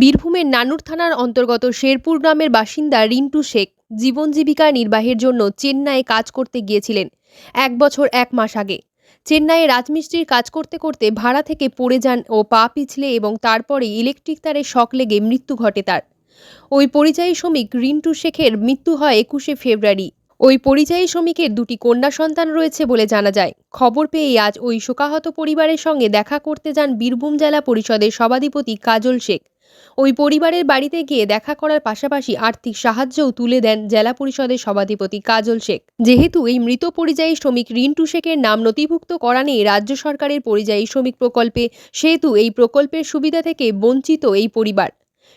বীরভূমের নানুর থানার অন্তর্গত শেরপুর গ্রামের বাসিন্দা রিন্টু শেখ জীবন জীবিকা নির্বাহের জন্য চেন্নাইয়ে কাজ করতে গিয়েছিলেন এক বছর এক মাস আগে। চেন্নাইয়ে রাজমিস্ত্রির কাজ করতে করতে ভাড়া থেকে পড়ে যান ও পা পিছলে এবং তারপরে ইলেকট্রিক তারে শক লেগে মৃত্যু ঘটে তার। ওই পরিযায়ী শ্রমিক রিন্টু শেখের মৃত্যু হয় একুশে ফেব্রুয়ারি। ওই পরিযায়ী শ্রমিকের দুটি কন্যা সন্তান রয়েছে বলে জানা যায়। খবর পেয়ে আজ ওই শোকাহত পরিবারের সঙ্গে দেখা করতে যান বীরভূম জেলা পরিষদের সভাধিপতি কাজল শেখ। ওই পরিবারের বাড়িতে গিয়ে দেখা করার পাশাপাশি আর্থিক সাহায্যও তুলে দেন জেলা পরিষদের সভাধিপতি কাজল শেখ। যেহেতু এই মৃত পরিযায়ী শ্রমিক রিন্টু শেখের নাম নথিভুক্ত করা নেই রাজ্য সরকারের পরিযায়ী শ্রমিক প্রকল্পে সেহেতু এই প্রকল্পের সুবিধা থেকে বঞ্চিত এই পরিবার।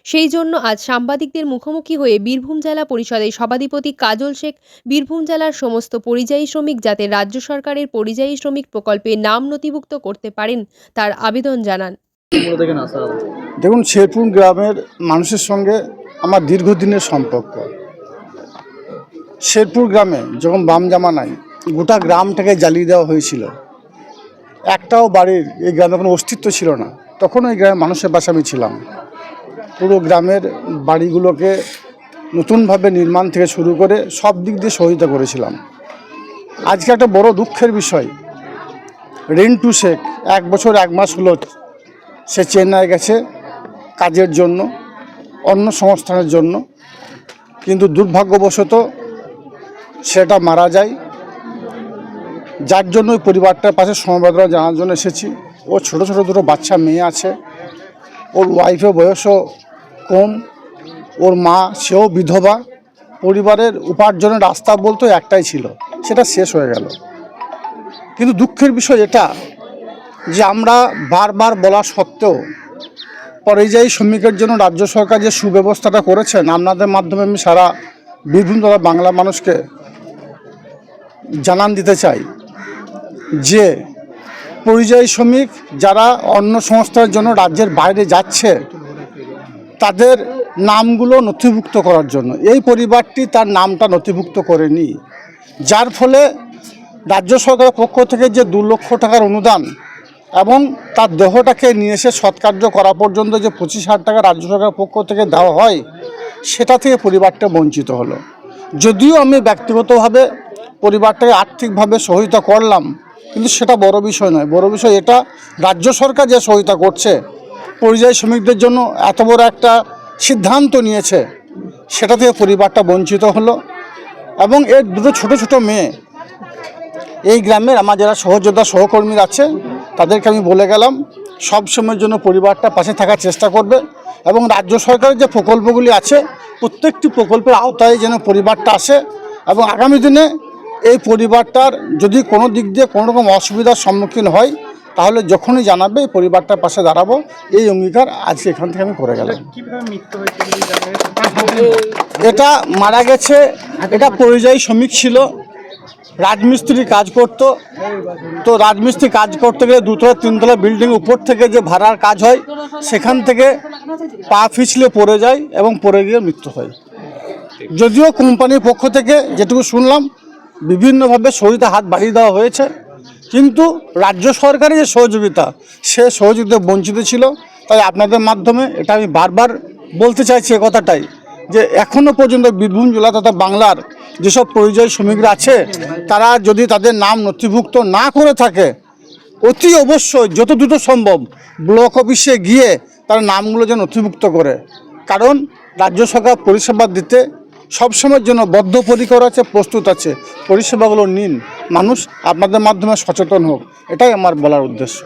সেই জন্য আজ সাংবাদিকদের মুখোমুখি হয়ে বীরভূম জেলা পরিষদের সভাধিপতি কাজল শেখ বীরভূম জেলার সমস্ত পরিযায়ী শ্রমিক যাতে রাজ্য সরকারের পরিযায়ী শ্রমিক প্রকল্পে নাম নথিভুক্ত করতে পারেন তার আবেদন জানান। দেখুন, শেরপুর গ্রামের মানুষের সঙ্গে আমার দীর্ঘদিনের সম্পর্ক। শেরপুর গ্রামে যখন বাম জামানায় গোটা গ্রামটাকে জ্বালিয়ে দেওয়া হয়েছিল। একটাও বাড়ির এই গ্রামে কোনো অস্তিত্ব ছিল না। তখন ওই গ্রামের মানুষের পাশে আমি ছিলাম। পুরো গ্রামের বাড়িগুলোকে নতুনভাবে নির্মাণ থেকে শুরু করে সব দিক দিয়ে সহযোগিতা করেছিলাম। আজকে একটা বড় দুঃখের বিষয়। রিন্টু শেখ এক বছর এক মাস হলো সে চেন্নাই গেছে কাজের জন্য, অন্য সংস্থানের জন্য। কিন্তু দুর্ভাগ্যবশত সেটা মারা যায়। যার জন্য ওই পরিবারটার পাশে সমবেদনা জানার জন্য এসেছি। ও ছোট ছোট দুটো বাচ্চা, মেয়ে আছে। ওর ওয়াইফের বয়সও কম। ওর মা, সেও বিধবা। পরিবারের উপার্জনের রাস্তা বলতে একটাই ছিল, সেটা শেষ হয়ে গেল। কিন্তু দুঃখের বিষয় এটা যে আমরা বারবার বলা সত্ত্বেও পরিযায়ী শ্রমিকের জন্য রাজ্য সরকার যে সুব্যবস্থাটা করেছেন, আপনাদের মাধ্যমে আমি সারা বীরভূম তথা বাংলা মানুষকে জানান দিতে চাই যে পরিযায়ী শ্রমিক যারা অন্য সংস্থার জন্য রাজ্যের বাইরে যাচ্ছে, তাদের নামগুলো নথিভুক্ত করার জন্য। এই পরিবারটি তার নামটা নথিভুক্ত করেনি। যার ফলে রাজ্য সরকারের পক্ষ থেকে যে দু লক্ষ টাকার অনুদান এবং তার দেহটাকে নিয়ে এসে সৎকার্য করা পর্যন্ত যে পঁচিশ হাজার টাকা রাজ্য সরকারের পক্ষ থেকে দেওয়া হয়, সেটা থেকে পরিবারটা বঞ্চিত হলো। যদিও আমি ব্যক্তিগতভাবে পরিবারটাকে আর্থিকভাবে সহায়তা করলাম, কিন্তু সেটা বড় বিষয় নয়। বড় বিষয় এটা, রাজ্য সরকার যে সহায়তা করছে, পরিযায়ী শ্রমিকদের জন্য এত বড় একটা সিদ্ধান্ত নিয়েছে, সেটা থেকে পরিবারটা বঞ্চিত হলো এবং এর দুটো ছোট ছোট মেয়ে, এই গ্রামের আমার যারা সহযোদ্ধা সহকর্মীরা আছে তাদেরকে আমি বলে গেলাম সব সময়ের জন্য পরিবারটা পাশে থাকার চেষ্টা করবে এবং রাজ্য সরকারের যে প্রকল্পগুলি আছে প্রত্যেকটি প্রকল্পের আওতায় যেন পরিবারটা আসে এবং আগামী দিনে এই পরিবারটার যদি কোনো দিক দিয়ে কোনো রকম অসুবিধার সম্মুখীন হয় তাহলে যখনই জানাবে এই পরিবারটার পাশে দাঁড়াবো। এই অঙ্গীকার আজকে এখান থেকে আমি করে গেলাম? এটা মারা গেছে এটা পরিযায়ী শ্রমিক ছিল। রাজমিস্ত্রি কাজ করত। তো রাজমিস্ত্রি কাজ করতে গেলে দুতলা, তিনতলা বিল্ডিং উপর থেকে যে ভাড়ার কাজ হয়, সেখান থেকে পা পিছলে পড়ে যায় এবং পড়ে গিয়ে মৃত্যু হয়। যদিও কোম্পানির পক্ষ থেকে যেটুকু শুনলাম, বিভিন্নভাবে সহযোগিতা হাত বাড়িয়ে দেওয়া হয়েছে। কিন্তু রাজ্য সরকারের যে সহযোগিতা, সে সহযোগিতা বঞ্চিত ছিল। তাই আপনাদের মাধ্যমে এটা আমি বারবার বলতে চাইছি এ কথাটাই। যে এখনও পর্যন্ত বীরভূম জেলা তথা বাংলার যেসব পরিযায়ী শ্রমিকরা আছে, তারা যদি তাদের নাম নথিভুক্ত না করে থাকে, অতি অবশ্যই যত দ্রুত সম্ভব ব্লক অফিসে গিয়ে তার নামগুলো যেন নথিভুক্ত করে। কারণ রাজ্য সরকার পরিষেবা দিতে সবসময়ের জন্য বদ্ধপরিকর আছে, প্রস্তুত আছে। পরিষেবাগুলো নিন। মানুষ আপনাদের মাধ্যমে সচেতন হোক। এটাই আমার বলার উদ্দেশ্য।